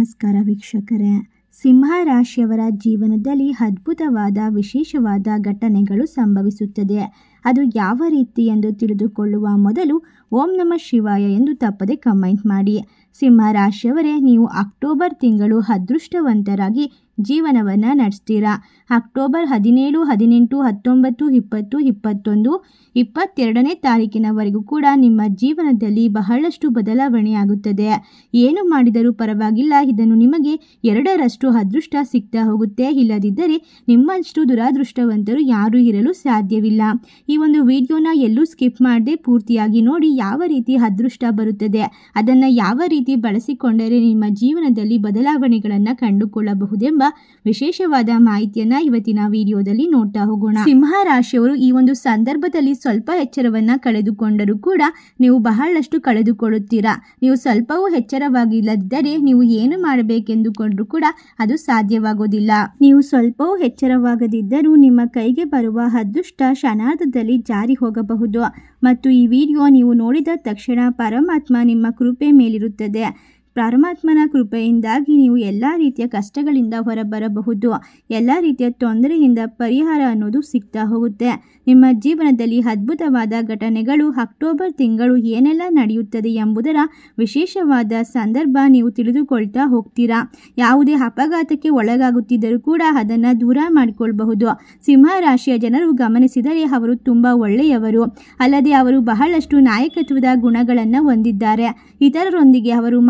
ನಮಸ್ಕಾರ ವೀಕ್ಷಕರೇ. ಸಿಂಹ ರಾಶಿಯವರ ಜೀವನದಲ್ಲಿ ಅದ್ಭುತವಾದ, ವಿಶೇಷವಾದ ಘಟನೆಗಳು ಸಂಭವಿಸುತ್ತದೆ. ಅದು ಯಾವ ರೀತಿ ಎಂದು ತಿಳಿದುಕೊಳ್ಳುವ ಮೊದಲು ಓಂ ನಮ ಶಿವಾಯ ಎಂದು ತಪ್ಪದೆ ಕಮೆಂಟ್ ಮಾಡಿ. ಸಿಂಹ ರಾಶಿಯವರೇ, ನೀವು ಅಕ್ಟೋಬರ್ ತಿಂಗಳು ಅದೃಷ್ಟವಂತರಾಗಿ ಜೀವನವನ್ನು ನಡೆಸ್ತೀರಾ? ಅಕ್ಟೋಬರ್ ಹದಿನೇಳು, ಹದಿನೆಂಟು, ಹತ್ತೊಂಬತ್ತು, ಇಪ್ಪತ್ತು, ಇಪ್ಪತ್ತೊಂದು, ಇಪ್ಪತ್ತೆರಡನೇ ತಾರೀಕಿನವರೆಗೂ ಕೂಡ ನಿಮ್ಮ ಜೀವನದಲ್ಲಿ ಬಹಳಷ್ಟು ಬದಲಾವಣೆಯಾಗುತ್ತದೆ. ಏನು ಮಾಡಿದರೂ ಪರವಾಗಿಲ್ಲ, ಇದನ್ನು ನಿಮಗೆ ಎರಡರಷ್ಟು ಅದೃಷ್ಟ ಸಿಗ್ತಾ ಹೋಗುತ್ತೆ. ಇಲ್ಲದಿದ್ದರೆ ನಿಮ್ಮಷ್ಟು ದುರಾದೃಷ್ಟವಂತರು ಯಾರೂ ಇರಲು ಸಾಧ್ಯವಿಲ್ಲ. ಈ ಒಂದು ವಿಡಿಯೋನ ಎಲ್ಲೂ ಸ್ಕಿಪ್ ಮಾಡದೆ ಪೂರ್ತಿಯಾಗಿ ನೋಡಿ ಯಾವ ರೀತಿ ಅದೃಷ್ಟ ಬರುತ್ತದೆ. ಅದನ್ನು ಯಾವ ರೀತಿ ಬಳಸಿಕೊಂಡರೆ ನಿಮ್ಮ ಜೀವನದಲ್ಲಿ ಬದಲಾವಣೆಗಳನ್ನು ಕಂಡುಕೊಳ್ಳಬಹುದೆಂಬ ವಿಶೇಷವಾದ ಮಾಹಿತಿಯನ್ನ ಇವತ್ತಿನ ವಿಡಿಯೋದಲ್ಲಿ ನೋಡ್ತಾ ಹೋಗೋಣ. ಸಿಂಹ ರಾಶಿಯವರು ಈ ಒಂದು ಸಂದರ್ಭದಲ್ಲಿ ಸ್ವಲ್ಪ ಎಚ್ಚರವನ್ನ ಕಳೆದುಕೊಂಡರೂ ಕೂಡ ನೀವು ಬಹಳಷ್ಟು ಕಳೆದುಕೊಳ್ಳುತ್ತೀರಾ. ನೀವು ಸ್ವಲ್ಪವೂ ಎಚ್ಚರವಾಗಿಲ್ಲದಿದ್ದರೆ ನೀವು ಏನು ಮಾಡಬೇಕೆಂದುಕೊಂಡ್ರೂ ಕೂಡ ಅದು ಸಾಧ್ಯವಾಗೋದಿಲ್ಲ. ನೀವು ಸ್ವಲ್ಪವೂ ಎಚ್ಚರವಾಗದಿದ್ದರೂ ನಿಮ್ಮ ಕೈಗೆ ಬರುವ ಅದೃಷ್ಟ ಕ್ಷಣಾರ್ಧದಲ್ಲಿ ಜಾರಿ ಹೋಗಬಹುದು. ಮತ್ತು ಈ ವಿಡಿಯೋ ನೀವು ನೋಡಿದ ತಕ್ಷಣ ಪರಮಾತ್ಮ ನಿಮ್ಮ ಕೃಪೆ ಮೇಲಿರುತ್ತದೆ. ಪರಮಾತ್ಮನ ಕೃಪೆಯಿಂದಾಗಿ ನೀವು ಎಲ್ಲ ರೀತಿಯ ಕಷ್ಟಗಳಿಂದ ಹೊರಬರಬಹುದು. ಎಲ್ಲ ರೀತಿಯ ತೊಂದರೆಯಿಂದ ಪರಿಹಾರ ಅನ್ನೋದು ಸಿಗ್ತಾ ಹೋಗುತ್ತೆ. ನಿಮ್ಮ ಜೀವನದಲ್ಲಿ ಅದ್ಭುತವಾದ ಘಟನೆಗಳು ಅಕ್ಟೋಬರ್ ತಿಂಗಳು ಏನೆಲ್ಲ ನಡೆಯುತ್ತದೆ ಎಂಬುದರ ವಿಶೇಷವಾದ ಸಂದರ್ಭ ನೀವು ತಿಳಿದುಕೊಳ್ತಾ ಹೋಗ್ತೀರಾ. ಯಾವುದೇ ಅಪಘಾತಕ್ಕೆ ಒಳಗಾಗುತ್ತಿದ್ದರೂ ಕೂಡ ಅದನ್ನು ದೂರ ಮಾಡಿಕೊಳ್ಬಹುದು. ಸಿಂಹ ರಾಶಿಯ ಜನರು ಗಮನಿಸಿದರೆ ಅವರು ತುಂಬ ಒಳ್ಳೆಯವರು. ಅಲ್ಲದೆ ಅವರು ಬಹಳಷ್ಟು ನಾಯಕತ್ವದ ಗುಣಗಳನ್ನು ಹೊಂದಿದ್ದಾರೆ. ಇತರರೊಂದಿಗೆ ಅವರು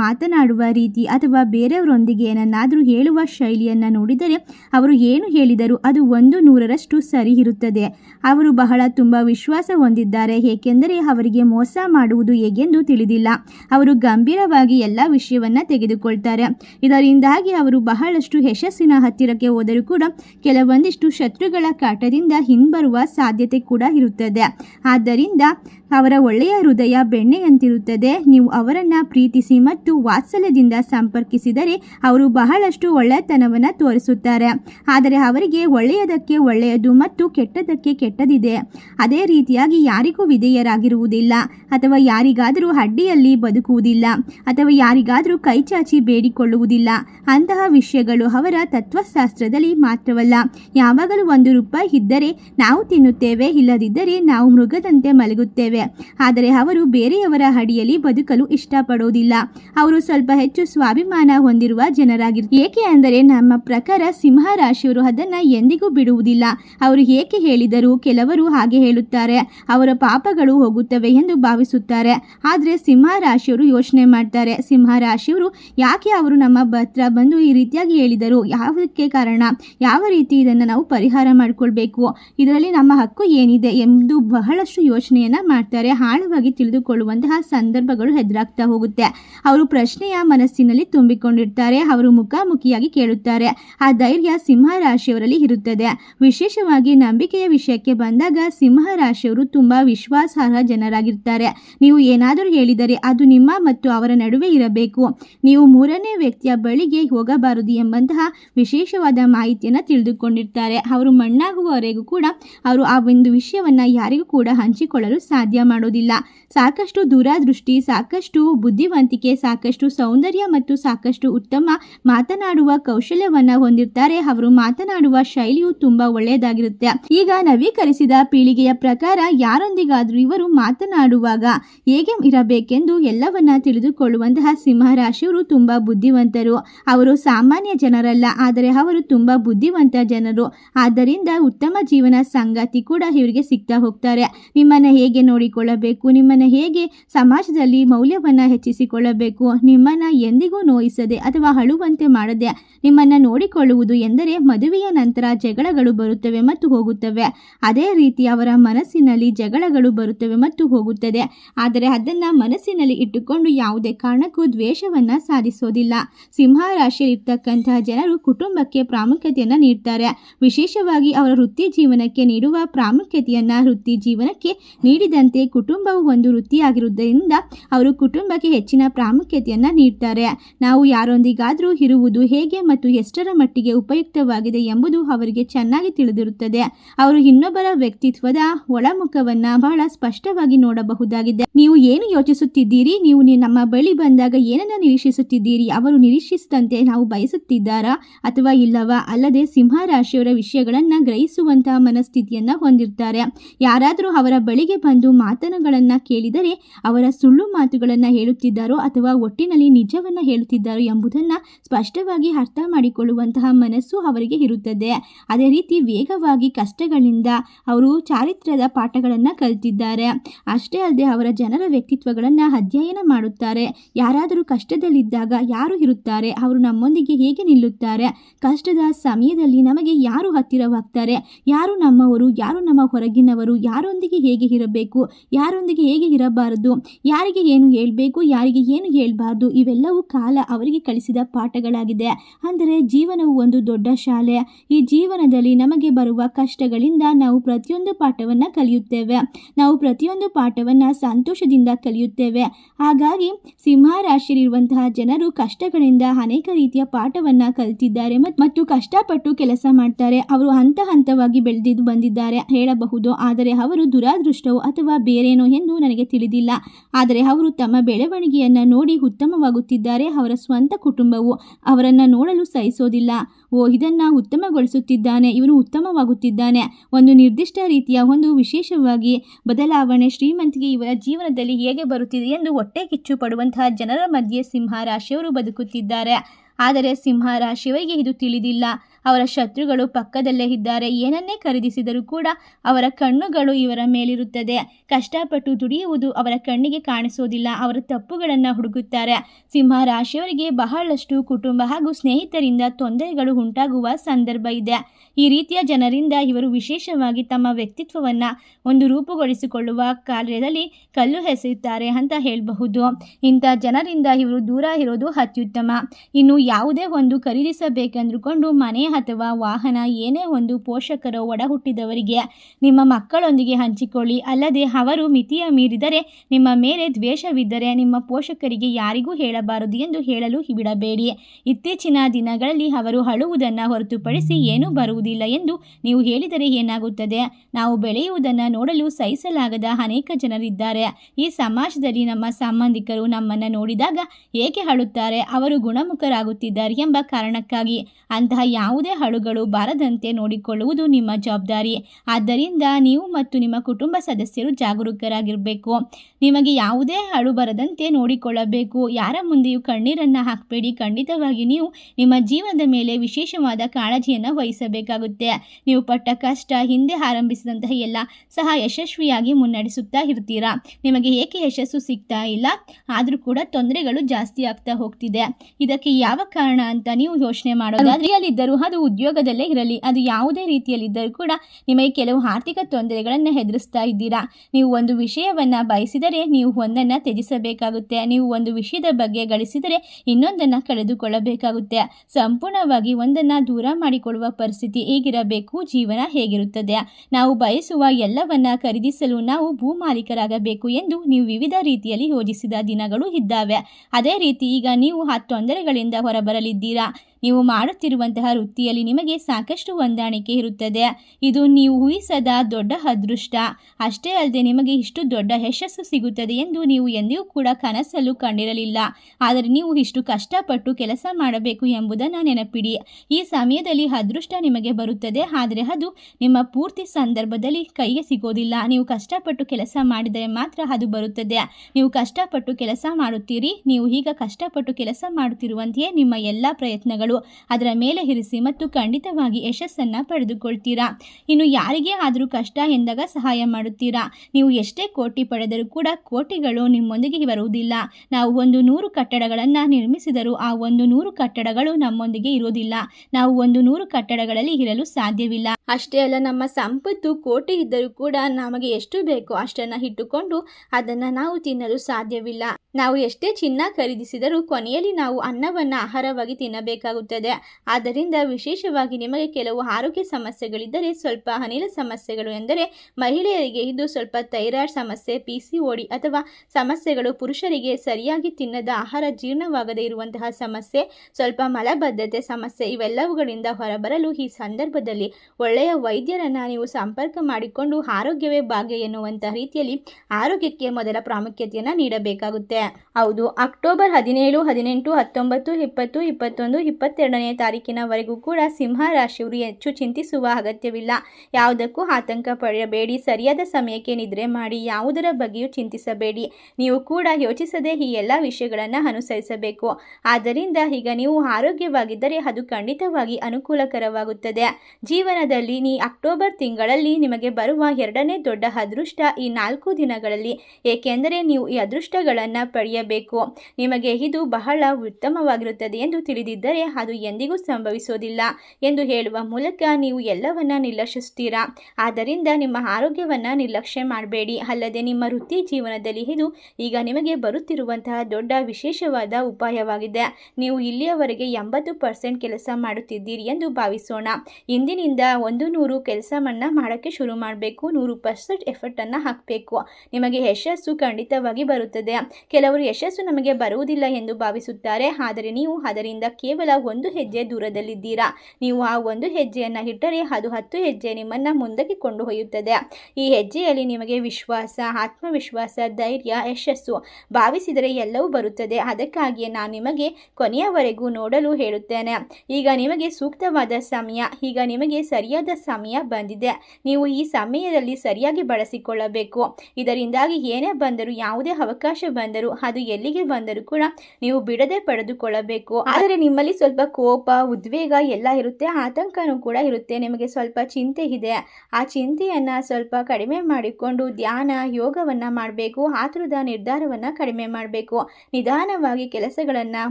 ಮಾತನಾಡುವ ರೀತಿ ಅಥವಾ ಬೇರೆಯವರೊಂದಿಗೆ ಏನನ್ನಾದರೂ ಹೇಳುವ ಶೈಲಿಯನ್ನು ನೋಡಿದರೆ ಅವರು ಏನು ಹೇಳಿದರೂ ಅದು ಒಂದು ನೂರರಷ್ಟು ಸರಿ ಇರುತ್ತದೆ. ಅವರು ಬಹಳ ತುಂಬ ವಿಶ್ವಾಸ ಹೊಂದಿದ್ದಾರೆ, ಏಕೆಂದರೆ ಅವರಿಗೆ ಮೋಸ ಮಾಡುವುದು ಹೇಗೆಂದು ತಿಳಿದಿಲ್ಲ. ಅವರು ಗಂಭೀರವಾಗಿ ಎಲ್ಲ ವಿಷಯವನ್ನು ತೆಗೆದುಕೊಳ್ತಾರೆ. ಇದರಿಂದಾಗಿ ಅವರು ಬಹಳಷ್ಟು ಯಶಸ್ಸಿನ ಹತ್ತಿರಕ್ಕೆ ಹೋದರೂ ಕೂಡ ಕೆಲವೊಂದಿಷ್ಟು ಶತ್ರುಗಳ ಕಾಟದಿಂದ ಹಿಂಬರುವ ಸಾಧ್ಯತೆ ಕೂಡ ಇರುತ್ತದೆ. ಆದ್ದರಿಂದ ಅವರ ಒಳ್ಳೆಯ ಹೃದಯ ಬೆಣ್ಣೆಯಂತಿರುತ್ತದೆ. ನೀವು ಅವರನ್ನು ಪ್ರೀತಿಸಿ ಮತ್ತು ವಾತ್ಸಲ್ಯದಿಂದ ಸಂಪರ್ಕಿಸಿದರೆ ಅವರು ಬಹಳಷ್ಟು ಒಳ್ಳೆಯತನವನ್ನು ತೋರಿಸುತ್ತಾರೆ. ಆದರೆ ಅವರಿಗೆ ಒಳ್ಳೆಯದಕ್ಕೆ ಒಳ್ಳೆಯದು ಮತ್ತು ಕೆಟ್ಟದಕ್ಕೆ ಕೆಟ್ಟದಿದೆ. ಅದೇ ರೀತಿಯಾಗಿ ಯಾರಿಗೂ ವಿಧೇಯರಾಗಿರುವುದಿಲ್ಲ. ಅಥವಾ ಯಾರಿಗಾದರೂ ಅಡ್ಡಿಯಲ್ಲಿ ಬದುಕುವುದಿಲ್ಲ. ಅಥವಾ ಯಾರಿಗಾದರೂ ಕೈಚಾಚಿ ಬೇಡಿಕೊಳ್ಳುವುದಿಲ್ಲ. ಅಂತಹ ವಿಷಯಗಳು ಅವರ ತತ್ವಶಾಸ್ತ್ರದಲ್ಲಿ ಮಾತ್ರವಲ್ಲ. ಯಾವಾಗಲೂ ಒಂದು ರೂಪಾಯಿ ಇದ್ದರೆ ನಾವು ತಿನ್ನುತ್ತೇವೆ. ಇಲ್ಲದಿದ್ದರೆ ನಾವು ಮೃಗದಂತೆ ಮಲಗುತ್ತೇವೆ. ಆದರೆ ಅವರು ಬೇರೆಯವರ ಅಡಿಯಲ್ಲಿ ಬದುಕಲು ಇಷ್ಟಪಡೋದಿಲ್ಲ ಅವರು ಸ್ವಲ್ಪ ಹೆಚ್ಚು ಸ್ವಾಭಿಮಾನ ಹೊಂದಿರುವ ಜನರಾಗಿರ್ತಾರೆ ಏಕೆ ಅಂದರೆ ನಮ್ಮ ಪ್ರಕಾರ ಸಿಂಹ ರಾಶಿಯವರು ಅದನ್ನ ಎಂದಿಗೂ ಬಿಡುವುದಿಲ್ಲ. ಅವರು ಏಕೆ ಹೇಳಿದರು ಕೆಲವರು ಹಾಗೆ ಹೇಳುತ್ತಾರೆ. ಅವರ ಪಾಪಗಳು ಹೋಗುತ್ತವೆ ಎಂದು ಭಾವಿಸುತ್ತಾರೆ. ಆದರೆ ಸಿಂಹ ರಾಶಿಯವರು ಯೋಚನೆ ಮಾಡ್ತಾರೆ. ಸಿಂಹ ರಾಶಿಯವರು ಯಾಕೆ ಅವರು ನಮ್ಮ ಭತ್ರ ಬಂದು ಈ ರೀತಿಯಾಗಿ ಹೇಳಿದರು? ಯಾವುದಕ್ಕೆ ಕಾರಣ? ಯಾವ ರೀತಿ ಇದನ್ನು ನಾವು ಪರಿಹಾರ ಮಾಡಿಕೊಳ್ಬೇಕು? ಇದರಲ್ಲಿ ನಮ್ಮ ಹಕ್ಕು ಏನಿದೆ ಎಂದು ಬಹಳಷ್ಟು ಯೋಚನೆಯನ್ನು ಮಾಡ್ತಾರೆ. ಆಳವಾಗಿ ತಿಳಿದುಕೊಳ್ಳುವಂತಹ ಸಂದರ್ಭಗಳು ಎದುರಾಗ್ತಾ ಹೋಗುತ್ತೆ. ಅವರು ಪ್ರಶ್ನೆಯ ಮನಸ್ಸಿನಲ್ಲಿ ತುಂಬಿಕೊಂಡಿರ್ತಾರೆ. ಅವರು ಮುಖಾಮುಖಿಯಾಗಿ ಕೇಳುತ್ತಾರೆ. ಆ ಧೈರ್ಯ ಸಿಂಹ ರಾಶಿಯವರಲ್ಲಿ ಇರುತ್ತದೆ. ವಿಶೇಷವಾಗಿ ನಂಬಿಕೆಯ ವಿಷಯಕ್ಕೆ ಬಂದಾಗ ಸಿಂಹ ರಾಶಿಯವರು ತುಂಬಾ ವಿಶ್ವಾಸಾರ್ಹ ಜನರಾಗಿರ್ತಾರೆ. ನೀವು ಏನಾದರೂ ಹೇಳಿದರೆ ಅದು ನಿಮ್ಮ ಮತ್ತು ಅವರ ನಡುವೆ ಇರಬೇಕು. ನೀವು ಮೂರನೇ ವ್ಯಕ್ತಿಯ ಬಳಿಗೆ ಹೋಗಬಾರದು ಎಂಬಂತಹ ವಿಶೇಷವಾದ ಮಾಹಿತಿಯನ್ನು ತಿಳಿದುಕೊಂಡಿರ್ತಾರೆ. ಅವರು ಮಣ್ಣಾಗುವವರೆಗೂ ಕೂಡ ಅವರು ಆ ಒಂದು ವಿಷಯವನ್ನು ಯಾರಿಗೂ ಕೂಡ ಹಂಚಿಕೊಳ್ಳಲು ಸಾಧ್ಯ ಮಾಡೋದಿಲ್ಲ. ಸಾಕಷ್ಟು ದೂರದೃಷ್ಟಿ, ಸಾಕಷ್ಟು ಬುದ್ಧಿವಂತಿಕೆ, ಸಾಕಷ್ಟು ಸೌಂದರ್ಯ ಮತ್ತು ಸಾಕಷ್ಟು ಉತ್ತಮ ಮಾತನಾಡುವ ಕೌಶಲ್ಯವನ್ನು ಹೊಂದಿರ್ತಾರೆ. ಅವರು ಮಾತನಾಡುವ ಶೈಲಿಯು ತುಂಬಾ ಒಳ್ಳೆಯದಾಗಿರುತ್ತೆ. ಈಗ ನವೀಕರಿಸಿದ ಪೀಳಿಗೆಯ ಪ್ರಕಾರ ಯಾರೊಂದಿಗಾದರೂ ಇವರು ಮಾತನಾಡುವಾಗ ಹೇಗೆ ಇರಬೇಕೆಂದು ಎಲ್ಲವನ್ನ ತಿಳಿದುಕೊಳ್ಳುವಂತಹ ಸಿಂಹರಾಶಿಯವರು ತುಂಬಾ ಬುದ್ಧಿವಂತರು. ಅವರು ಸಾಮಾನ್ಯ ಜನರಲ್ಲ, ಆದರೆ ಅವರು ತುಂಬಾ ಬುದ್ಧಿವಂತ ಜನರು. ಆದ್ದರಿಂದ ಉತ್ತಮ ಜೀವನ ಸಂಗಾತಿ ಕೂಡ ಇವರಿಗೆ ಸಿಗ್ತಾ ಹೋಗ್ತಾರೆ. ನಿಮ್ಮನ್ನ ಹೇಗೆ ನೋಡಿಕೊಳ್ಳಬೇಕು? ನಿಮ್ಮನ್ನ ಹೇಗೆ ಸಮಾಜದಲ್ಲಿ ಮೌಲ್ಯವನ್ನು ಹೆಚ್ಚಿಸಿಕೊಳ್ಳಬೇಕು? ನಿಮ್ಮನ್ನ ಎಂದಿಗೂ ನೋಯಿಸದೆ ಅಥವಾ ಅಳುವಂತೆ ಮಾಡದೆ ನಿಮ್ಮನ್ನ ನೋಡಿಕೊಳ್ಳುವುದು ಎಂದರೆ ಮದುವೆಯ ನಂತರ ಜಗಳಗಳು ಬರುತ್ತವೆ ಮತ್ತು ಹೋಗುತ್ತವೆ. ಅದೇ ರೀತಿ ಅವರ ಮನಸ್ಸಿನಲ್ಲಿ ಜಗಳಗಳು ಬರುತ್ತವೆ ಮತ್ತು ಹೋಗುತ್ತದೆ. ಆದರೆ ಅದನ್ನ ಮನಸ್ಸಿನಲ್ಲಿ ಇಟ್ಟುಕೊಂಡು ಯಾವುದೇ ಕಾರಣಕ್ಕೂ ದ್ವೇಷವನ್ನ ಸಾಧಿಸೋದಿಲ್ಲ. ಸಿಂಹ ರಾಶಿಯಲ್ಲಿರ್ತಕ್ಕಂತಹ ಜನರು ಕುಟುಂಬಕ್ಕೆ ಪ್ರಾಮುಖ್ಯತೆಯನ್ನು ನೀಡ್ತಾರೆ. ವಿಶೇಷವಾಗಿ ಅವರ ವೃತ್ತಿ ಜೀವನಕ್ಕೆ ನೀಡುವ ಪ್ರಾಮುಖ್ಯತೆಯನ್ನು ವೃತ್ತಿ ಜೀವನಕ್ಕೆ ನೀಡಿದಂತೆ ಕುಟುಂಬವು ಒಂದು ವೃತ್ತಿಯಾಗಿರುವುದರಿಂದ ಅವರು ಕುಟುಂಬಕ್ಕೆ ಹೆಚ್ಚಿನ ಪ್ರಾಮುಖ್ಯತೆಯನ್ನ ನೀಡ್ತಾರೆ. ನಾವು ಯಾರೊಂದಿಗಾದರೂ ಇರುವುದು ಹೇಗೆ ಮತ್ತು ಎಷ್ಟರ ಮಟ್ಟಿಗೆ ಉಪಯುಕ್ತವಾಗಿದೆ ಎಂಬುದು ಅವರಿಗೆ ಚೆನ್ನಾಗಿ ತಿಳಿದಿರುತ್ತದೆ. ಅವರು ಇನ್ನೊಬ್ಬರ ವ್ಯಕ್ತಿತ್ವದ ಒಳಮುಖವನ್ನ ಬಹಳ ಸ್ಪಷ್ಟವಾಗಿ ನೋಡಬಹುದಾಗಿದೆ. ನೀವು ಏನು ಯೋಚಿಸುತ್ತಿದ್ದೀರಿ? ನೀವು ನಮ್ಮ ಬಳಿ ಬಂದಾಗ ಏನನ್ನ ನಿರೀಕ್ಷಿಸುತ್ತಿದ್ದೀರಿ? ಅವರು ನಿರೀಕ್ಷಿಸಿದಂತೆ ನಾವು ಬಯಸುತ್ತಿದ್ದಾರಾ ಅಥವಾ ಇಲ್ಲವಾ? ಅಲ್ಲದೆ ಸಿಂಹ ರಾಶಿಯವರ ವಿಷಯಗಳನ್ನ ಗ್ರಹಿಸುವಂತಹ ಮನಸ್ಥಿತಿಯನ್ನ ಹೊಂದಿರ್ತಾರೆ. ಯಾರಾದರೂ ಅವರ ಬಳಿಗೆ ಬಂದು ಮಾತನಗಳನ್ನು ಕೇಳಿದರೆ ಅವರ ಸುಳ್ಳು ಮಾತುಗಳನ್ನ ಹೇಳುತ್ತಿದ್ದಾರೋ ಅಥವಾ ಒಟ್ಟಿನಲ್ಲಿ ನಿಜವನ್ನ ಹೇಳುತ್ತಿದ್ದಾರೆ ಎಂಬುದನ್ನ ಸ್ಪಷ್ಟವಾಗಿ ಅರ್ಥ ಮಾಡಿಕೊಳ್ಳುವಂತಹ ಮನಸ್ಸು ಅವರಿಗೆ ಇರುತ್ತದೆ. ಅದೇ ರೀತಿ ವೇಗವಾಗಿ ಕಷ್ಟಗಳಿಂದ ಅವರು ಚಾರಿತ್ರ್ಯದ ಪಾಠಗಳನ್ನು ಕಲಿತಿದ್ದಾರೆ. ಅಷ್ಟೇ ಅಲ್ಲದೆ ಅವರ ಜನರ ವ್ಯಕ್ತಿತ್ವಗಳನ್ನು ಅಧ್ಯಯನ ಮಾಡುತ್ತಾರೆ. ಯಾರಾದರೂ ಕಷ್ಟದಲ್ಲಿದ್ದಾಗ ಯಾರು ಇರುತ್ತಾರೆ? ಅವರು ನಮ್ಮೊಂದಿಗೆ ಹೇಗೆ ನಿಲ್ಲುತ್ತಾರೆ? ಕಷ್ಟದ ಸಮಯದಲ್ಲಿ ನಮಗೆ ಯಾರು ಹತ್ತಿರವಾಗ್ತಾರೆ? ಯಾರು ನಮ್ಮವರು? ಯಾರು ನಮ್ಮ ಹೊರಗಿನವರು? ಯಾರೊಂದಿಗೆ ಹೇಗೆ ಇರಬೇಕು? ಯಾರೊಂದಿಗೆ ಹೇಗೆ ಇರಬಾರದು? ಯಾರಿಗೆ ಏನು ಹೇಳಬೇಕು? ಯಾರಿಗೆ ಏನು ಹೇಳಬಾರ್ದು? ಇವೆಲ್ಲವೂ ಕಾಲ ಅವರಿಗೆ ಕಲಿಸಿದ ಪಾಠಗಳಾಗಿದೆ. ಅಂದರೆ ಜೀವನವು ಒಂದು ದೊಡ್ಡ ಶಾಲೆ. ಈ ಜೀವನದಲ್ಲಿ ನಮಗೆ ಬರುವ ಕಷ್ಟಗಳಿಂದ ನಾವು ಪ್ರತಿಯೊಂದು ಪಾಠವನ್ನು ಕಲಿಯುತ್ತೇವೆ. ನಾವು ಪ್ರತಿಯೊಂದು ಪಾಠವನ್ನು ಸಂತೋಷದಿಂದ ಕಲಿಯುತ್ತೇವೆ. ಹಾಗಾಗಿ ಸಿಂಹ ರಾಶಿಯಲ್ಲಿರುವಂತಹ ಜನರು ಕಷ್ಟಗಳಿಂದ ಅನೇಕ ರೀತಿಯ ಪಾಠವನ್ನು ಕಲಿತಿದ್ದಾರೆ ಮತ್ತು ಕಷ್ಟಪಟ್ಟು ಕೆಲಸ ಮಾಡ್ತಾರೆ. ಅವರು ಹಂತ ಹಂತವಾಗಿ ಬೆಳೆದಿದ್ದು ಬಂದಿದ್ದಾರೆ. ಹೇಳಬಹುದು, ಆದರೆ ಅವರು ದುರಾದೃಷ್ಟವು ಅಥವಾ ಬೇರೇನೋ ಎಂದು ನನಗೆ ತಿಳಿದಿಲ್ಲ. ಆದರೆ ಅವರು ತಮ್ಮ ಬೆಳವಣಿಗೆಯನ್ನು ನೋಡಿ ಉತ್ತಮವಾಗುತ್ತಿದ್ದಾರೆ ಅವರ ಸ್ವಂತ ಕುಟುಂಬವು ಅವರನ್ನು ನೋಡಲು ಸಹಿಸೋದಿಲ್ಲ. ಓ, ಇದನ್ನು ಉತ್ತಮಗೊಳಿಸುತ್ತಿದ್ದಾನೆ, ಇವನು ಉತ್ತಮವಾಗುತ್ತಿದ್ದಾನೆ. ಒಂದು ನಿರ್ದಿಷ್ಟ ರೀತಿಯ ಒಂದು ವಿಶೇಷವಾಗಿ ಬದಲಾವಣೆ ಶ್ರೀಮಂತಿಗೆ ಇವರ ಜೀವನದಲ್ಲಿ ಹೇಗೆ ಬರುತ್ತಿದೆ ಎಂದು ಹೊಟ್ಟೆ ಕಿಚ್ಚು ಪಡುವಂತಹ ಜನರ ಮಧ್ಯೆ ಸಿಂಹ ರಾಶಿಯವರು ಬದುಕುತ್ತಿದ್ದಾರೆ. ಆದರೆ ಸಿಂಹ ರಾಶಿಯವರಿಗೆ ಇದು ತಿಳಿದಿಲ್ಲ. ಅವರ ಶತ್ರುಗಳು ಪಕ್ಕದಲ್ಲೇ ಇದ್ದಾರೆ. ಏನನ್ನೇ ಖರೀದಿಸಿದರೂ ಕೂಡ ಅವರ ಕಣ್ಣುಗಳು ಇವರ ಮೇಲಿರುತ್ತದೆ. ಕಷ್ಟಪಟ್ಟು ದುಡಿಯುವುದು ಅವರ ಕಣ್ಣಿಗೆ ಕಾಣಿಸೋದಿಲ್ಲ. ಅವರ ತಪ್ಪುಗಳನ್ನು ಹುಡುಕುತ್ತಾರೆ. ಸಿಂಹ ರಾಶಿಯವರಿಗೆ ಬಹಳಷ್ಟು ಕುಟುಂಬ ಹಾಗೂ ಸ್ನೇಹಿತರಿಂದ ತೊಂದರೆಗಳು ಉಂಟಾಗುವ ಸಂದರ್ಭ ಇದೆ. ಈ ರೀತಿಯ ಜನರಿಂದ ಇವರು ವಿಶೇಷವಾಗಿ ತಮ್ಮ ವ್ಯಕ್ತಿತ್ವವನ್ನು ಒಂದು ರೂಪುಗೊಳಿಸಿಕೊಳ್ಳುವ ಕಾರ್ಯದಲ್ಲಿ ಕಲ್ಲು ಎಸೆಯುತ್ತಾರೆ ಅಂತ ಹೇಳಬಹುದು. ಇಂಥ ಜನರಿಂದ ಇವರು ದೂರ ಇರೋದು ಅತ್ಯುತ್ತಮ. ಇನ್ನು ಯಾವುದೇ ಒಂದು ಖರೀದಿಸಬೇಕೆಂದುಕೊಂಡು ಮನೆ ಅಥವಾ ವಾಹನ ಏನೇ ಒಂದು ಪೋಷಕರ ಒಡಹುಟ್ಟಿದವರಿಗೆ ನಿಮ್ಮ ಮಕ್ಕಳೊಂದಿಗೆ ಹಂಚಿಕೊಳ್ಳಿ. ಅಲ್ಲದೆ ಅವರು ಮಿತಿಯ ಮೀರಿದರೆ, ನಿಮ್ಮ ಮೇಲೆ ದ್ವೇಷವಿದ್ದರೆ ನಿಮ್ಮ ಪೋಷಕರಿಗೆ ಯಾರಿಗೂ ಹೇಳಬಾರದು ಎಂದು ಹೇಳಲು ಬಿಡಬೇಡಿ. ಇತ್ತೀಚಿನ ದಿನಗಳಲ್ಲಿ ಅವರು ಅಳುವುದನ್ನು ಹೊರತುಪಡಿಸಿ ಏನೂ ಬರುವುದಿಲ್ಲ ಎಂದು ನೀವು ಹೇಳಿದರೆ ಏನಾಗುತ್ತದೆ? ನಾವು ಬೆಳೆಯುವುದನ್ನು ನೋಡಲು ಸಹಿಸಲಾಗದ ಅನೇಕ ಜನರಿದ್ದಾರೆ. ಈ ಸಮಾಜದಲ್ಲಿ ನಮ್ಮ ಸಂಬಂಧಿಕರು ನಮ್ಮನ್ನು ನೋಡಿದಾಗ ಏಕೆ ಅಳುತ್ತಾರೆ? ಅವರು ಗುಣಮುಖರಾಗುತ್ತಿದ್ದಾರೆ ಎಂಬ ಕಾರಣಕ್ಕಾಗಿ ಅಂತಹ ಯಾವುದೇ ಅಳುಗಳು ಬಾರದಂತೆ ನೋಡಿಕೊಳ್ಳುವುದು ನಿಮ್ಮ ಜವಾಬ್ದಾರಿ. ಆದ್ದರಿಂದ ನೀವು ಮತ್ತು ನಿಮ್ಮ ಕುಟುಂಬ ಸದಸ್ಯರು ಜಾಗರೂಕರಾಗಿರಬೇಕು. ನಿಮಗೆ ಯಾವುದೇ ಹಳು ಬರದಂತೆ ನೋಡಿಕೊಳ್ಳಬೇಕು. ಯಾರ ಮುಂದೆಯೂ ಕಣ್ಣೀರನ್ನು ಹಾಕಬೇಡಿ. ಖಂಡಿತವಾಗಿ ನೀವು ನಿಮ್ಮ ಜೀವನದ ಮೇಲೆ ವಿಶೇಷವಾದ ಕಾಳಜಿಯನ್ನು ವಹಿಸಬೇಕಾಗುತ್ತೆ. ನೀವು ಪಟ್ಟ ಕಷ್ಟ, ಹಿಂದೆ ಆರಂಭಿಸಿದಂತಹ ಎಲ್ಲ ಸಹ ಯಶಸ್ವಿಯಾಗಿ ಮುನ್ನಡೆಸುತ್ತಾ ಇರ್ತೀರಾ? ನಿಮಗೆ ಏಕೆ ಯಶಸ್ಸು ಸಿಗ್ತಾ ಇಲ್ಲ? ಆದರೂ ಕೂಡ ತೊಂದರೆಗಳು ಜಾಸ್ತಿ ಆಗ್ತಾ ಹೋಗ್ತಿದೆ. ಇದಕ್ಕೆ ಯಾವ ಕಾರಣ ಅಂತ ನೀವು ಯೋಚನೆ ಮಾಡೋದಾದ್ರಿಯಲ್ಲಿದ್ದರೂ ಅದು ಉದ್ಯೋಗದಲ್ಲೇ ಇರಲಿ, ಅದು ಯಾವುದೇ ರೀತಿಯಲ್ಲಿದ್ದರೂ ಕೂಡ ನಿಮಗೆ ಕೆಲವು ಆರ್ಥಿಕ ತೊಂದರೆಗಳನ್ನು ಎದುರಿಸ್ತಾ ಇದ್ದೀರಾ? ನೀವು ಒಂದು ವಿಷಯವನ್ನು ಬಯಸಿದರೆ ನೀವು ಒಂದನ್ನು ತ್ಯಜಿಸಬೇಕಾಗುತ್ತೆ. ನೀವು ಒಂದು ವಿಷಯದ ಬಗ್ಗೆ ಗಳಿಸಿದರೆ ಇನ್ನೊಂದನ್ನು ಕಳೆದುಕೊಳ್ಳಬೇಕಾಗುತ್ತೆ. ಸಂಪೂರ್ಣವಾಗಿ ಒಂದನ್ನು ದೂರ ಮಾಡಿಕೊಳ್ಳುವ ಪರಿಸ್ಥಿತಿ ಹೇಗಿರಬೇಕು ಜೀವನ ಹೇಗಿರುತ್ತದೆ? ನಾವು ಬಯಸುವ ಎಲ್ಲವನ್ನ ಖರೀದಿಸಲು ನಾವು ಭೂಮಾಲೀಕರಾಗಬೇಕು ಎಂದು ನೀವು ವಿವಿಧ ರೀತಿಯಲ್ಲಿ ಯೋಜಿಸಿದ ದಿನಗಳು ಇದ್ದಾವೆ. ಅದೇ ರೀತಿ ಈಗ ನೀವು ಆ ತೊಂದರೆಗಳಿಂದ ಹೊರಬರಲಿದ್ದೀರಾ? ನೀವು ಮಾಡುತ್ತಿರುವಂತಹ ವೃತ್ತಿಯಲ್ಲಿ ನಿಮಗೆ ಸಾಕಷ್ಟು ಹೊಂದಾಣಿಕೆ ಇರುತ್ತದೆ. ಇದು ನೀವು ಊಹಿಸದ ದೊಡ್ಡ ಅದೃಷ್ಟ. ಅಷ್ಟೇ ಅಲ್ಲದೆ ನಿಮಗೆ ಇಷ್ಟು ದೊಡ್ಡ ಯಶಸ್ಸು ಸಿಗುತ್ತದೆ ಎಂದು ನೀವು ಎಂದಿಗೂ ಕೂಡ ಕನಸಲ್ಲೂ ಕಂಡಿರಲಿಲ್ಲ. ಆದರೆ ನೀವು ಇಷ್ಟು ಕಷ್ಟಪಟ್ಟು ಕೆಲಸ ಮಾಡಬೇಕು ಎಂಬುದನ್ನು ನೆನಪಿಡಿ. ಈ ಸಮಯದಲ್ಲಿ ಅದೃಷ್ಟ ನಿಮಗೆ ಬರುತ್ತದೆ. ಆದರೆ ಅದು ನಿಮ್ಮ ಪೂರ್ತಿ ಸಂದರ್ಭದಲ್ಲಿ ಕೈಗೆ ಸಿಗೋದಿಲ್ಲ. ನೀವು ಕಷ್ಟಪಟ್ಟು ಕೆಲಸ ಮಾಡಿದರೆ ಮಾತ್ರ ಅದು ಬರುತ್ತದೆ. ನೀವು ಕಷ್ಟಪಟ್ಟು ಕೆಲಸ ಮಾಡುತ್ತೀರಿ. ನೀವು ಈಗ ಕಷ್ಟಪಟ್ಟು ಕೆಲಸ ಮಾಡುತ್ತಿರುವಂತೆಯೇ ನಿಮ್ಮ ಎಲ್ಲ ಪ್ರಯತ್ನಗಳು ಅದರ ಮೇಲೆ ಇರಿಸಿ ಮತ್ತು ಖಂಡಿತವಾಗಿ ಯಶಸ್ಸನ್ನು ಪಡೆದುಕೊಳ್ತೀರಾ? ಇನ್ನು ಯಾರಿಗೇ ಆದರೂ ಕಷ್ಟ ಎಂದಾಗ ಸಹಾಯ ಮಾಡುತ್ತೀರಾ? ನೀವು ಎಷ್ಟೇ ಕೋಟಿ ಪಡೆದರೂ ಕೂಡ ಕೋಟಿಗಳು ನಿಮ್ಮೊಂದಿಗೆ ಬರುವುದಿಲ್ಲ. ನಾವು ಒಂದು ನೂರು ಕಟ್ಟಡಗಳನ್ನು ನಿರ್ಮಿಸಿದರೂ ಆ ಒಂದು ನೂರು ಕಟ್ಟಡಗಳು ನಮ್ಮೊಂದಿಗೆ ಇರುವುದಿಲ್ಲ. ನಾವು ಒಂದು ನೂರು ಕಟ್ಟಡಗಳಲ್ಲಿ ಇರಲು ಸಾಧ್ಯವಿಲ್ಲ. ಅಷ್ಟೇ ಅಲ್ಲ, ನಮ್ಮ ಸಂಪತ್ತು ಕೋಟಿ ಇದ್ದರೂ ಕೂಡ ನಮಗೆ ಎಷ್ಟು ಬೇಕೋ ಅಷ್ಟನ್ನು ಇಟ್ಟುಕೊಂಡು ಅದನ್ನು ನಾವು ತಿನ್ನಲು ಸಾಧ್ಯವಿಲ್ಲ. ನಾವು ಎಷ್ಟೇ ಚಿನ್ನ ಖರೀದಿಸಿದರೂ ಕೊನೆಯಲ್ಲಿ ನಾವು ಅನ್ನವನ್ನು ಆಹಾರವಾಗಿ ತಿನ್ನಬೇಕಾಗುತ್ತದೆ. ಆಗುತ್ತದೆ ಆದ್ದರಿಂದ ವಿಶೇಷವಾಗಿ ನಿಮಗೆ ಕೆಲವು ಆರೋಗ್ಯ ಸಮಸ್ಯೆಗಳಿದ್ದರೆ, ಸ್ವಲ್ಪ ಅನಿಲ ಸಮಸ್ಯೆಗಳು ಎಂದರೆ ಮಹಿಳೆಯರಿಗೆ ಇದು ಸ್ವಲ್ಪ ಥೈರಾಯ್ಡ್ ಸಮಸ್ಯೆ, ಪಿ ಸಿ ಓಡಿ ಅಥವಾ ಸಮಸ್ಯೆಗಳು ಪುರುಷರಿಗೆ ಸರಿಯಾಗಿ ತಿನ್ನದ ಆಹಾರ ಜೀರ್ಣವಾಗದೇ ಇರುವಂತಹ ಸಮಸ್ಯೆ, ಸ್ವಲ್ಪ ಮಲಬದ್ಧತೆ ಸಮಸ್ಯೆ ಇವೆಲ್ಲವುಗಳಿಂದ ಹೊರಬರಲು ಈ ಸಂದರ್ಭದಲ್ಲಿ ಒಳ್ಳೆಯ ವೈದ್ಯರನ್ನು ನೀವು ಸಂಪರ್ಕ ಮಾಡಿಕೊಂಡು ಆರೋಗ್ಯವೇ ಭಾಗ್ಯ ಎನ್ನುವಂತಹ ರೀತಿಯಲ್ಲಿ ಆರೋಗ್ಯಕ್ಕೆ ಮೊದಲ ಪ್ರಾಮುಖ್ಯತೆಯನ್ನು ನೀಡಬೇಕಾಗುತ್ತೆ. ಹೌದು, ಅಕ್ಟೋಬರ್ ಹದಿನೇಳು, ಹದಿನೆಂಟು, ಹತ್ತೊಂಬತ್ತು, ಇಪ್ಪತ್ತು, ಇಪ್ಪತ್ತೊಂದು ಇಪ್ಪತ್ತೆರಡನೇ ತಾರೀಕಿನವರೆಗೂ ಕೂಡ ಸಿಂಹ ರಾಶಿಯವರು ಹೆಚ್ಚು ಚಿಂತಿಸುವ ಅಗತ್ಯವಿಲ್ಲ. ಯಾವುದಕ್ಕೂ ಆತಂಕ ಪಡೆಯಬೇಡಿ ಸರಿಯಾದ ಸಮಯಕ್ಕೆ ನಿದ್ರೆ ಮಾಡಿ. ಯಾವುದರ ಬಗ್ಗೆಯೂ ಚಿಂತಿಸಬೇಡಿ. ನೀವು ಕೂಡ ಯೋಚಿಸದೆ ಈ ಎಲ್ಲ ವಿಷಯಗಳನ್ನು ಅನುಸರಿಸಬೇಕು. ಆದ್ದರಿಂದ ಈಗ ನೀವು ಆರೋಗ್ಯವಾಗಿದ್ದರೆ ಅದು ಖಂಡಿತವಾಗಿ ಅನುಕೂಲಕರವಾಗುತ್ತದೆ. ಜೀವನದಲ್ಲಿ ನೀ ಅಕ್ಟೋಬರ್ ತಿಂಗಳಲ್ಲಿ ನಿಮಗೆ ಬರುವ ಎರಡನೇ ದೊಡ್ಡ ಅದೃಷ್ಟ ಈ ನಾಲ್ಕು ದಿನಗಳಲ್ಲಿ. ಏಕೆಂದರೆ ನೀವು ಈ ಅದೃಷ್ಟಗಳನ್ನು ಪಡೆಯಬೇಕು. ನಿಮಗೆ ಇದು ಬಹಳ ಉತ್ತಮವಾಗಿರುತ್ತದೆ ಎಂದು ತಿಳಿದಿದ್ದರೆ ಅದು ಎಂದಿಗೂ ಸಂಭವಿಸೋದಿಲ್ಲ ಎಂದು ಹೇಳುವ ಮೂಲಕ ನೀವು ಎಲ್ಲವನ್ನ ನಿರ್ಲಕ್ಷಿಸುತ್ತೀರಾ ಆದ್ದರಿಂದ ನಿಮ್ಮ ಆರೋಗ್ಯವನ್ನು ನಿರ್ಲಕ್ಷ್ಯ ಮಾಡಬೇಡಿ. ಅಲ್ಲದೆ ನಿಮ್ಮ ವೃತ್ತಿ ಜೀವನದಲ್ಲಿ ಇದು ಈಗ ನಿಮಗೆ ಬರುತ್ತಿರುವಂತಹ ದೊಡ್ಡ ವಿಶೇಷವಾದ ಉಪಾಯವಾಗಿದೆ. ನೀವು ಇಲ್ಲಿಯವರೆಗೆ ಎಂಬತ್ತು ಪರ್ಸೆಂಟ್ ಕೆಲಸ ಮಾಡುತ್ತಿದ್ದೀರಿ ಎಂದು ಭಾವಿಸೋಣ. ಇಂದಿನಿಂದ ಒಂದು ನೂರು ಕೆಲಸವನ್ನು ಮಾಡೋಕ್ಕೆ ಶುರು ಮಾಡಬೇಕು. ನೂರು ಪರ್ಸೆಂಟ್ ಎಫರ್ಟನ್ನು ಹಾಕಬೇಕು. ನಿಮಗೆ ಯಶಸ್ಸು ಖಂಡಿತವಾಗಿ ಬರುತ್ತದೆ. ಕೆಲವರು ಯಶಸ್ಸು ನಮಗೆ ಬರುವುದಿಲ್ಲ ಎಂದು ಭಾವಿಸುತ್ತಾರೆ. ಆದರೆ ನೀವು ಅದರಿಂದ ಕೇವಲ ಒಂದು ಹೆಜ್ಜೆ ದೂರದಲ್ಲಿದ್ದೀರಾ? ನೀವು ಆ ಒಂದು ಹೆಜ್ಜೆಯನ್ನು ಇಟ್ಟರೆ ಅದು ಹತ್ತು ಹೆಜ್ಜೆ ನಿಮ್ಮನ್ನು ಮುಂದಕ್ಕೆ ಕೊಂಡು ಒಯ್ಯುತ್ತದೆ ಈ ಹೆಜ್ಜೆಯಲ್ಲಿ ನಿಮಗೆ ವಿಶ್ವಾಸ, ಆತ್ಮವಿಶ್ವಾಸ, ಧೈರ್ಯ, ಯಶಸ್ಸು ಭಾವಿಸಿದರೆ ಎಲ್ಲವೂ ಬರುತ್ತದೆ. ಅದಕ್ಕಾಗಿಯೇ ನಾನು ನಿಮಗೆ ಕೊನೆಯವರೆಗೂ ನೋಡಲು ಹೇಳುತ್ತೇನೆ. ಈಗ ನಿಮಗೆ ಸೂಕ್ತವಾದ ಸಮಯ, ಈಗ ನಿಮಗೆ ಸರಿಯಾದ ಸಮಯ ಬಂದಿದೆ. ನೀವು ಈ ಸಮಯದಲ್ಲಿ ಸರಿಯಾಗಿ ಬಳಸಿಕೊಳ್ಳಬೇಕು. ಇದರಿಂದಾಗಿ ಏನೇ ಬಂದರೂ, ಯಾವುದೇ ಅವಕಾಶ ಬಂದರೂ, ಅದು ಎಲ್ಲಿಗೆ ಬಂದರೂ ಕೂಡ ನೀವು ಬಿಡದೆ ಪಡೆದುಕೊಳ್ಳಬೇಕು. ಆದರೆ ನಿಮ್ಮಲ್ಲಿ ಸ್ವಲ್ಪ ಕೋಪ, ಉದ್ವೇಗ ಎಲ್ಲ ಇರುತ್ತೆ, ಆತಂಕನೂ ಕೂಡ ಇರುತ್ತೆ. ನಿಮಗೆ ಸ್ವಲ್ಪ ಚಿಂತೆ ಇದೆ. ಆ ಚಿಂತೆಯನ್ನು ಸ್ವಲ್ಪ ಕಡಿಮೆ ಮಾಡಿಕೊಂಡು ಧ್ಯಾನ, ಯೋಗವನ್ನು ಮಾಡಬೇಕು, ಆತುರದ ನಿರ್ಧಾರವನ್ನು ಕಡಿಮೆ ಮಾಡಬೇಕು. ನಿಧಾನವಾಗಿ ಕೆಲಸಗಳನ್ನು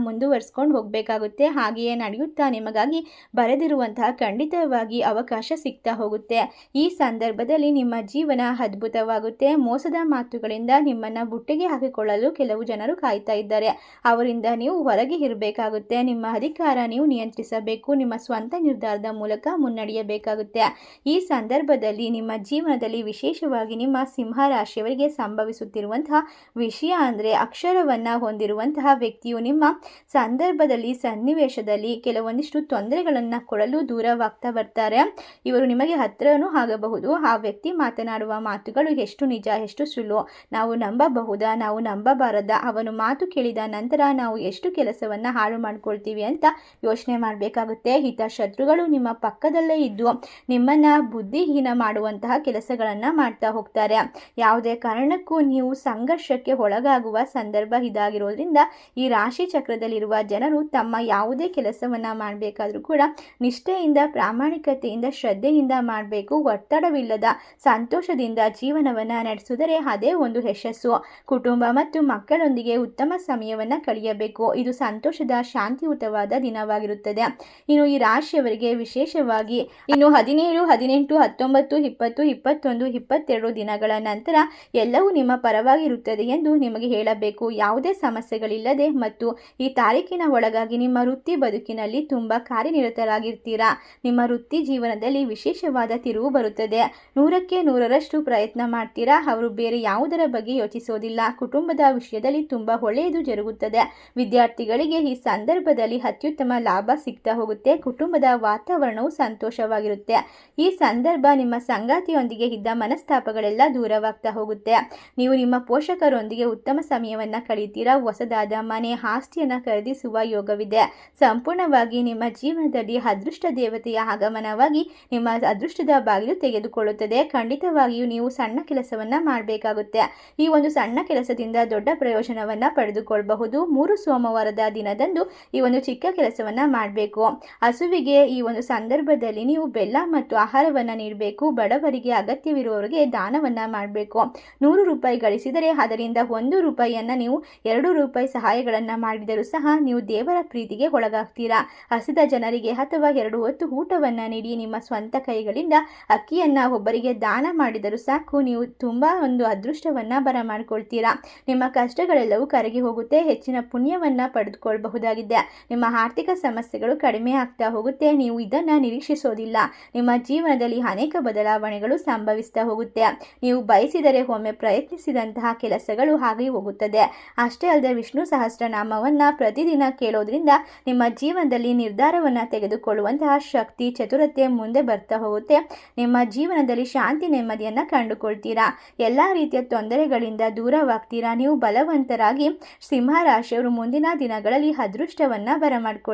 ಮುಂದುವರಿಸ್ಕೊಂಡು ಹೋಗಬೇಕಾಗುತ್ತೆ. ಹಾಗೆಯೇ ನಡೆಯುತ್ತಾ ನಿಮಗಾಗಿ ಬರೆದಿರುವಂತಹ ಖಂಡಿತವಾಗಿ ಅವಕಾಶ ಸಿಗ್ತಾ ಹೋಗುತ್ತೆ. ಈ ಸಂದರ್ಭದಲ್ಲಿ ನಿಮ್ಮ ಜೀವನ ಅದ್ಭುತವಾಗುತ್ತೆ. ಮೋಸದ ಮಾತುಗಳಿಂದ ನಿಮ್ಮನ್ನು ಬುಟ್ಟಿಗೆ ಹಾಕಿಕೊಳ್ಳಲು ಕೆಲವು ಜನರು ಕಾಯ್ತಾ ಇದ್ದಾರೆ. ಅವರಿಂದ ನೀವು ಹೊರಗೆ ಇರಬೇಕಾಗುತ್ತೆ. ನಿಮ್ಮ ಅಧಿಕಾರ ನೀವು ನಿಯಂತ್ರಿಸಬೇಕು. ನಿಮ್ಮ ಸ್ವಂತ ನಿರ್ಧಾರದ ಮೂಲಕ ಮುನ್ನಡೆಯಬೇಕಾಗುತ್ತೆ. ಈ ಸಂದರ್ಭದಲ್ಲಿ ನಿಮ್ಮ ಜೀವನದಲ್ಲಿ ವಿಶೇಷವಾಗಿ ನಿಮ್ಮ ಸಿಂಹ ರಾಶಿಯವರಿಗೆ ಸಂಭವಿಸುತ್ತಿರುವಂತಹ ವಿಷಯ ಅಂದರೆ ಅಕ್ಷರವನ್ನು ಹೊಂದಿರುವಂತಹ ವ್ಯಕ್ತಿಯು ನಿಮ್ಮ ಸಂದರ್ಭದಲ್ಲಿ, ಸನ್ನಿವೇಶದಲ್ಲಿ ಕೆಲವೊಂದಿಷ್ಟು ತೊಂದರೆಗಳನ್ನು ಕೊಡಲು ದೂರವಾಗ್ತಾ ಬರ್ತಾರೆ. ಇವರು ನಿಮಗೆ ಹತ್ತಿರನೂ ಆಗಬಹುದು. ಆ ವ್ಯಕ್ತಿ ಮಾತನಾಡುವ ಮಾತುಗಳು ಎಷ್ಟು ನಿಜ, ಎಷ್ಟು ಸುಳ್ಳು? ನಾವು ನಂಬಬಹುದಾ? ನಾವು ನಂಬಬಾರದ? ಅವನು ಮಾತು ಕೇಳಿದ ನಂತರ ನಾವು ಎಷ್ಟು ಕೆಲಸವನ್ನು ಹಾಳು ಮಾಡ್ಕೊಳ್ತೀವಿ ಅಂತ ಯೋಚನೆ ಮಾಡಬೇಕಾಗುತ್ತೆ. ಹಿತ ಶತ್ರುಗಳು ನಿಮ್ಮ ಪಕ್ಕದಲ್ಲೇ ಇದ್ದು ನಿಮ್ಮನ್ನು ಬುದ್ಧಿಹೀನ ಮಾಡುವಂತಹ ಕೆಲಸಗಳನ್ನು ಮಾಡ್ತಾ ಹೋಗ್ತಾರೆ. ಯಾವುದೇ ಕಾರಣಕ್ಕೂ ನೀವು ಸಂಘರ್ಷಕ್ಕೆ ಒಳಗಾಗುವ ಸಂದರ್ಭ ಇದಾಗಿರೋದ್ರಿಂದ ಈ ರಾಶಿ ಚಕ್ರದಲ್ಲಿರುವ ಜನರು ತಮ್ಮ ಯಾವುದೇ ಕೆಲಸವನ್ನು ಮಾಡಬೇಕಾದ್ರೂ ಕೂಡ ನಿಷ್ಠೆಯಿಂದ, ಪ್ರಾಮಾಣಿಕತೆಯಿಂದ, ಶ್ರದ್ಧೆಯಿಂದ ಮಾಡಬೇಕು. ಒತ್ತಡವಿಲ್ಲದ ಸಂತೋಷದಿಂದ ಜೀವನವನ್ನು ನಡೆಸಿದರೆ ಅದೇ ಒಂದು ಯಶಸ್ಸು. ಕುಟುಂಬ ಮತ್ತು ಮಕ್ಕಳೊಂದಿಗೆ ಉತ್ತಮ ಸಮಯವನ್ನು ಕಳೆಯಬೇಕು. ಇದು ಸಂತೋಷದ ಶಾಂತಿಯುತವಾದ ದಿನವಾಗಿರುತ್ತದೆ. ಇನ್ನು ಈ ರಾಶಿಯವರಿಗೆ ವಿಶೇಷವಾಗಿ ಇನ್ನು ಹದಿನೇಳು, ಹದಿನೆಂಟು, ಹತ್ತೊಂಬತ್ತು, ಇಪ್ಪತ್ತು, ಇಪ್ಪತ್ತೊಂದು, ಇಪ್ಪತ್ತೆರಡು ದಿನಗಳ ನಂತರ ಎಲ್ಲವೂ ನಿಮ್ಮ ಪರವಾಗಿರುತ್ತದೆ ಎಂದು ನಿಮಗೆ ಹೇಳಬೇಕು. ಯಾವುದೇ ಸಮಸ್ಯೆಗಳಿಲ್ಲದೆ ಮತ್ತು ಈ ತಾರೀಕಿನ ಒಳಗಾಗಿ ನಿಮ್ಮ ವೃತ್ತಿ ಬದುಕಿನಲ್ಲಿ ತುಂಬ ಕಾರ್ಯನಿರತರಾಗಿರ್ತೀರಾ? ನಿಮ್ಮ ವೃತ್ತಿ ಜೀವನದಲ್ಲಿ ವಿಶೇಷವಾದ ತಿರುವು ಬರುತ್ತದೆ. ನೂರಕ್ಕೆ ನೂರರಷ್ಟು ಪ್ರಯತ್ನ ಮಾಡ್ತೀರಾ? ಅವರು ಬೇರೆ ಯಾವುದರ ಬಗ್ಗೆ ಯೋಚಿಸೋದಿಲ್ಲ. ಕುಟುಂಬದ ವಿಷಯದಲ್ಲಿ ತುಂಬ ಒಳ್ಳೆಯದು ಜರುಗುತ್ತದೆ. ವಿದ್ಯಾರ್ಥಿಗಳಿಗೆ ಈ ಸಂದರ್ಭದಲ್ಲಿ ಅತ್ಯುತ್ತಮ ಲಾಭ ಸಿಗ್ತಾ ಹೋಗುತ್ತೆ, ಕುಟುಂಬದ ವಾತಾವರಣವು ಸಂತೋಷವಾಗಿರುತ್ತೆ. ಈ ಸಂದರ್ಭ ನಿಮ್ಮ ಸಂಗಾತಿಯೊಂದಿಗೆ ಇದ್ದ ಮನಸ್ತಾಪಗಳೆಲ್ಲ ದೂರವಾಗ್ತಾ ಹೋಗುತ್ತೆ. ನೀವು ನಿಮ್ಮ ಪೋಷಕರೊಂದಿಗೆ ಉತ್ತಮ ಸಮಯವನ್ನು ಕಳೀತೀರಾ? ಹೊಸದಾದ ಮನೆ, ಆಸ್ತಿಯನ್ನು ಖರೀದಿಸುವ ಯೋಗವಿದೆ. ಸಂಪೂರ್ಣವಾಗಿ ನಿಮ್ಮ ಜೀವನದಲ್ಲಿ ಅದೃಷ್ಟ ದೇವತೆಯ ಆಗಮನವಾಗಿ ನಿಮ್ಮ ಅದೃಷ್ಟದ ಬಾಗಿಲು ತೆಗೆದುಕೊಳ್ಳುತ್ತದೆ. ಖಂಡಿತವಾಗಿಯೂ ನೀವು ಸಣ್ಣ ಕೆಲಸವನ್ನು ಮಾಡಬೇಕಾಗುತ್ತೆ. ಈ ಒಂದು ಸಣ್ಣ ಕೆಲಸದಿಂದ ದೊಡ್ಡ ಪ್ರಯೋಜನವನ್ನು ಪಡೆದುಕೊಳ್ಳಬಹುದು ಮೂರು ಸೋಮವಾರದ ದಿನದಂದು ಈ ಒಂದು ಚಿಕ್ಕ ಕೆಲಸವನ್ನು ಮಾಡಬೇಕು. ಹಸುವಿಗೆ ಈ ಒಂದು ಸಂದರ್ಭದಲ್ಲಿ ನೀವು ಬೆಲ್ಲ ಮತ್ತು ಆಹಾರವನ್ನು ನೀಡಬೇಕು. ಬಡವರಿಗೆ ಅಗತ್ಯವಿರುವವರಿಗೆ ದಾನವನ್ನು ಮಾಡಬೇಕು. ನೂರು ರೂಪಾಯಿ ಗಳಿಸಿದರೆ ಅದರಿಂದ ಒಂದು ರೂಪಾಯಿಯನ್ನು ನೀವು ಎರಡು ರೂಪಾಯಿ ಸಹಾಯಗಳನ್ನು ಮಾಡಿದರೂ ಸಹ ನೀವು ದೇವರ ಪ್ರೀತಿಗೆ ಒಳಗಾಗ್ತೀರಾ. ಹಸಿದ ಜನರಿಗೆ ಅಥವಾ ಎರಡು ಹೊತ್ತು ಊಟವನ್ನು ನೀಡಿ ನಿಮ್ಮ ಸ್ವಂತ ಕೈಗಳಿಂದ ಅಕ್ಕಿಯನ್ನು ಒಬ್ಬರಿಗೆ ದಾನ ಮಾಡಿದರೂ ಸಾಕು. ನೀವು ತುಂಬ ಒಂದು ಅದೃಷ್ಟವನ್ನು ಬರಮಾಡ್ಕೊಳ್ತೀರಾ. ನಿಮ್ಮ ಕಷ್ಟಗಳೆಲ್ಲವೂ ಕರಗಿ ಹೋಗುತ್ತೆ. ಹೆಚ್ಚಿನ ಪುಣ್ಯವನ್ನು ಪಡೆದುಕೊಳ್ಳಬಹುದಾಗಿದೆ ನಿಮ್ಮ ಆರ್ಥಿಕ ಆರ್ಥಿಕ ಸಮಸ್ಯೆಗಳು ಕಡಿಮೆ ಆಗ್ತಾ ಹೋಗುತ್ತೆ. ನೀವು ಇದನ್ನು ನಿರೀಕ್ಷಿಸೋದಿಲ್ಲ. ನಿಮ್ಮ ಜೀವನದಲ್ಲಿ ಅನೇಕ ಬದಲಾವಣೆಗಳು ಸಂಭವಿಸ್ತಾ ಹೋಗುತ್ತೆ. ನೀವು ಬಯಸಿದರೆ ಒಮ್ಮೆ ಪ್ರಯತ್ನಿಸಿದಂತಹ ಕೆಲಸಗಳು ಹಾಗೆ ಹೋಗುತ್ತದೆ. ಅಷ್ಟೇ ಅಲ್ಲದೆ ವಿಷ್ಣು ಸಹಸ್ರನಾಮವನ್ನು ಪ್ರತಿದಿನ ಕೇಳೋದ್ರಿಂದ ನಿಮ್ಮ ಜೀವನದಲ್ಲಿ ನಿರ್ಧಾರವನ್ನು ತೆಗೆದುಕೊಳ್ಳುವಂತಹ ಶಕ್ತಿ, ಚತುರತೆ ಮುಂದೆ ಬರ್ತಾ ಹೋಗುತ್ತೆ. ನಿಮ್ಮ ಜೀವನದಲ್ಲಿ ಶಾಂತಿ ನೆಮ್ಮದಿಯನ್ನು ಕಂಡುಕೊಳ್ತೀರಾ? ಎಲ್ಲ ರೀತಿಯ ತೊಂದರೆಗಳಿಂದ ದೂರವಾಗ್ತೀರಾ? ನೀವು ಬಲವಂತರಾಗಿ ಸಿಂಹ ರಾಶಿಯವರು ಮುಂದಿನ ದಿನಗಳಲ್ಲಿ ಅದೃಷ್ಟವನ್ನು ಬರಮಾಡ್ಕೊಳ್ತೀರಾ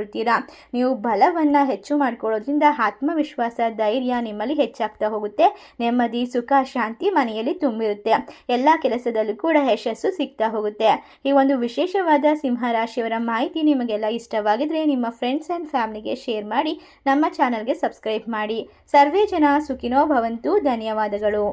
ನೀವು ಬಲವನ್ನು ಹೆಚ್ಚು ಮಾಡ್ಕೊಳ್ಳೋದ್ರಿಂದ ಆತ್ಮವಿಶ್ವಾಸ, ಧೈರ್ಯ ನಿಮ್ಮಲ್ಲಿ ಹೆಚ್ಚಾಗ್ತಾ ಹೋಗುತ್ತೆ. ನೆಮ್ಮದಿ, ಸುಖ, ಶಾಂತಿ ಮನೆಯಲ್ಲಿ ತುಂಬಿರುತ್ತೆ. ಎಲ್ಲ ಕೆಲಸದಲ್ಲೂ ಕೂಡ ಯಶಸ್ಸು ಸಿಗ್ತಾ ಹೋಗುತ್ತೆ. ಈ ಒಂದು ವಿಶೇಷವಾದ ಸಿಂಹ ರಾಶಿಯವರ ಮಾಹಿತಿ ನಿಮಗೆಲ್ಲ ಇಷ್ಟವಾಗಿದ್ರೆ ನಿಮ್ಮ ಫ್ರೆಂಡ್ಸ್ ಆ್ಯಂಡ್ ಫ್ಯಾಮಿಲಿಗೆ ಶೇರ್ ಮಾಡಿ, ನಮ್ಮ ಚಾನಲ್ಗೆ ಸಬ್ಸ್ಕ್ರೈಬ್ ಮಾಡಿ. ಸರ್ವೇ ಜನ ಸುಖಿನೋ ಭವಂತು. ಧನ್ಯವಾದಗಳು.